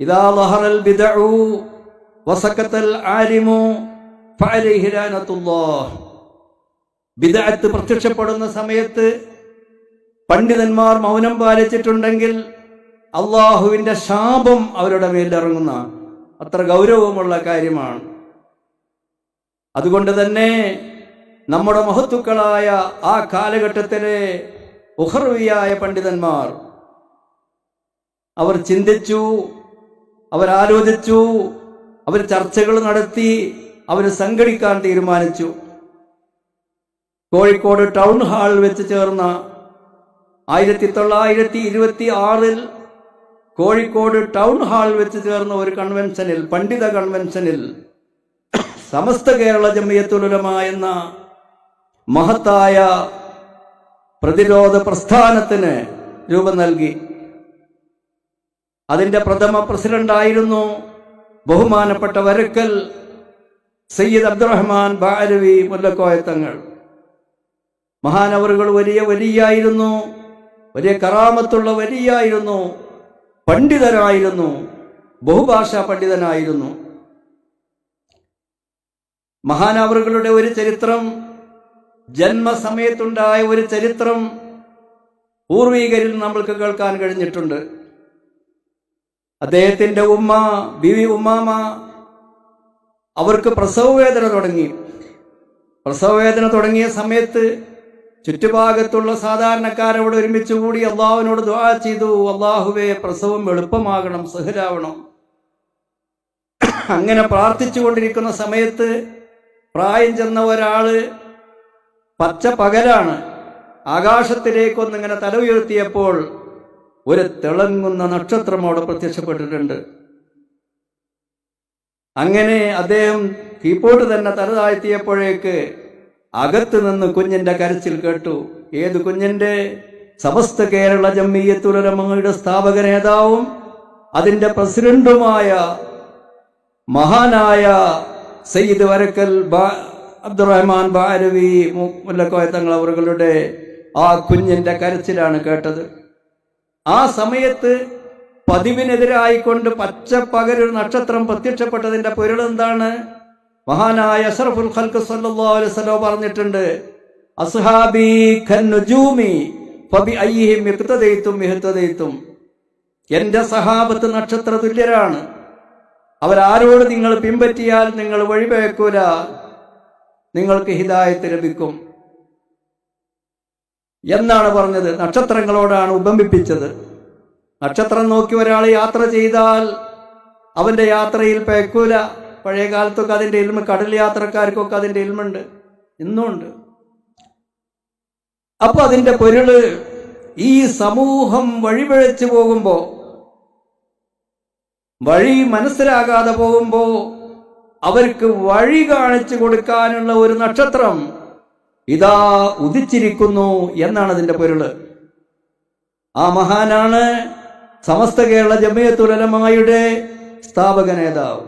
ഇതാ ലഹറൽ ബിദഉ വസക്കത്തൽ ആലിമു ഫഅലൈഹി ലാനത്തുല്ലാഹ്. ബിദഅത്ത് പ്രത്യക്ഷപ്പെടുന്ന സമയത്ത് പണ്ഡിതന്മാർ മൗനം പാലിച്ചിട്ടുണ്ടെങ്കിൽ അള്ളാഹുവിന്റെ ശാപം അവരുടെ മേലിറങ്ങുന്ന അത്ര ഗൗരവമുള്ള കാര്യമാണ്. അതുകൊണ്ട് തന്നെ നമ്മുടെ മഹത്തുക്കളായ ആ കാലഘട്ടത്തിലെ ഉഹർവിയായ പണ്ഡിതന്മാർ അവർ ചിന്തിച്ചു അവരാലോചിച്ചു അവർ ചർച്ചകൾ നടത്തി അവർ സംഘടിക്കാൻ തീരുമാനിച്ചു. കോഴിക്കോട് ടൗൺ ഹാളിൽ വെച്ച് ചേർന്ന ആയിരത്തി തൊള്ളായിരത്തി ഇരുപത്തി ആറിൽ കോഴിക്കോട് ടൗൺ ഹാളിൽ വെച്ച് ചേർന്ന ഒരു കൺവെൻഷനിൽ പണ്ഡിത കൺവെൻഷനിൽ സമസ്ത കേരള ജമിയത്തുലമ എന്ന മഹത്തായ പ്രതിരോധ പ്രസ്ഥാനത്തിന് രൂപം നൽകി. അതിന്റെ പ്രഥമ പ്രസിഡന്റായിരുന്നു ബഹുമാനപ്പെട്ട വരക്കൽ സയ്യിദ് അബ്ദുറഹ്മാൻ ബാലവി മുല്ലക്കോയത്തങ്ങൾ മഹാനവറുകൾ വലിയ വലിയായിരുന്നു വലിയ കറാമത്തുള്ള വലിയായിരുന്നു പണ്ഡിതനായിരുന്നു ബഹുഭാഷാ പണ്ഡിതനായിരുന്നു. മഹാനവറുകളുടെ ഒരു ചരിത്രം ജന്മസമയത്തുണ്ടായ ഒരു ചരിത്രം പൂർവീകരിൽ നമ്മൾക്ക് കേൾക്കാൻ കഴിഞ്ഞിട്ടുണ്ട്. അദ്ദേഹത്തിന്റെ ഉമ്മ ബിവി ഉമ്മാമ അവർക്ക് പ്രസവവേദന തുടങ്ങി. പ്രസവവേദന തുടങ്ങിയ സമയത്ത് ചുറ്റുഭാഗത്തുള്ള സാധാരണക്കാരോട് ഒരുമിച്ച് കൂടി അള്ളാഹുവിനോട് ദ്വാ ചെയ്തു. അള്ളാഹുവെ പ്രസവം എളുപ്പമാകണം സഹരാവണം അങ്ങനെ പ്രാർത്ഥിച്ചു കൊണ്ടിരിക്കുന്ന സമയത്ത് പ്രായം ചെന്ന ഒരാൾ പച്ച പകലാണ്. ആകാശത്തിലേക്കൊന്നിങ്ങനെ തല ഉയർത്തിയപ്പോൾ ഒരു തിളങ്ങുന്ന നക്ഷത്രം അവിടെ പ്രത്യക്ഷപ്പെട്ടിട്ടുണ്ട്. അങ്ങനെ അദ്ദേഹം കീപോട്ട് തന്നെ തലതാഴ്ത്തിയപ്പോഴേക്ക് അകത്ത് നിന്ന് കുഞ്ഞിന്റെ കരച്ചിൽ കേട്ടു. ഏത് കുഞ്ഞിന്റെ? സമസ്ത കേരള ജമ്മിയത്തുലമയുടെ സ്ഥാപക നേതാവും അതിന്റെ പ്രസിഡന്റുമായ മഹാനായ സയ്യിദ് വരക്കൽ അബ്ദുറഹ്മാൻ ബാരവി മുല്ലക്കോയത്തങ്ങൾ മുല്ലക്കോയ തങ്ങൾ അവരുടെ ആ കുഞ്ഞിന്റെ കരച്ചിലാണ് കേട്ടത്. ആ സമയത്ത് പതിവിനെതിരായിക്കൊണ്ട് പച്ച പകരൊരു നക്ഷത്രം പ്രത്യക്ഷപ്പെട്ടതിന്റെ പൊരുൾ എന്താണ്? മഹാനായ അഷറഫുൽ ഖൽക്ക് സല്ലല്ലാഹു അലൈഹി വസല്ലം പറഞ്ഞിട്ടുണ്ട് അസ്ഹാബി ഖന്നുജൂമി ഫബി അയ്യിഹിം ഇഖ്തദൈതും ഇഹ്തദൈതും എന്റെ സഹാബത്ത് നക്ഷത്ര തുല്യരാണ്. അവരാരോട് നിങ്ങൾ പിൻപറ്റിയാൽ നിങ്ങൾ വഴിപേക്കൂല നിങ്ങൾക്ക് ഹിതായത്ത് ലഭിക്കും. എന്നാണ് പറഞ്ഞത്? നക്ഷത്രങ്ങളോടാണ് ഉപമിപ്പിച്ചത്. നക്ഷത്രം നോക്കി ഒരാൾ യാത്ര ചെയ്താൽ അവന്റെ യാത്രയിൽ പേക്കൂല. പഴയ കാലത്തൊക്കെ അതിന്റെ ഇൽമ കടൽ യാത്രക്കാർക്കൊക്കെ അതിന്റെ ഇൽമുണ്ട് ഇന്നുമുണ്ട് അപ്പോൾ അതിന്റെ പൊരുൾ ഈ സമൂഹം വഴിപിഴച്ചു പോകുമ്പോൾ വഴി മനസ്സിലാകാതെ പോകുമ്പോ അവർക്ക് വഴി കാണിച്ചു കൊടുക്കാനുള്ള ഒരു നക്ഷത്രം ഇതാ ഉദിച്ചിരിക്കുന്നു എന്നാണ് അതിന്റെ പൊരുൾ. ആ മഹാനാണ് സമസ്ത കേരള ജമയത്തുലമായുടെ സ്ഥാപക നേതാവ്.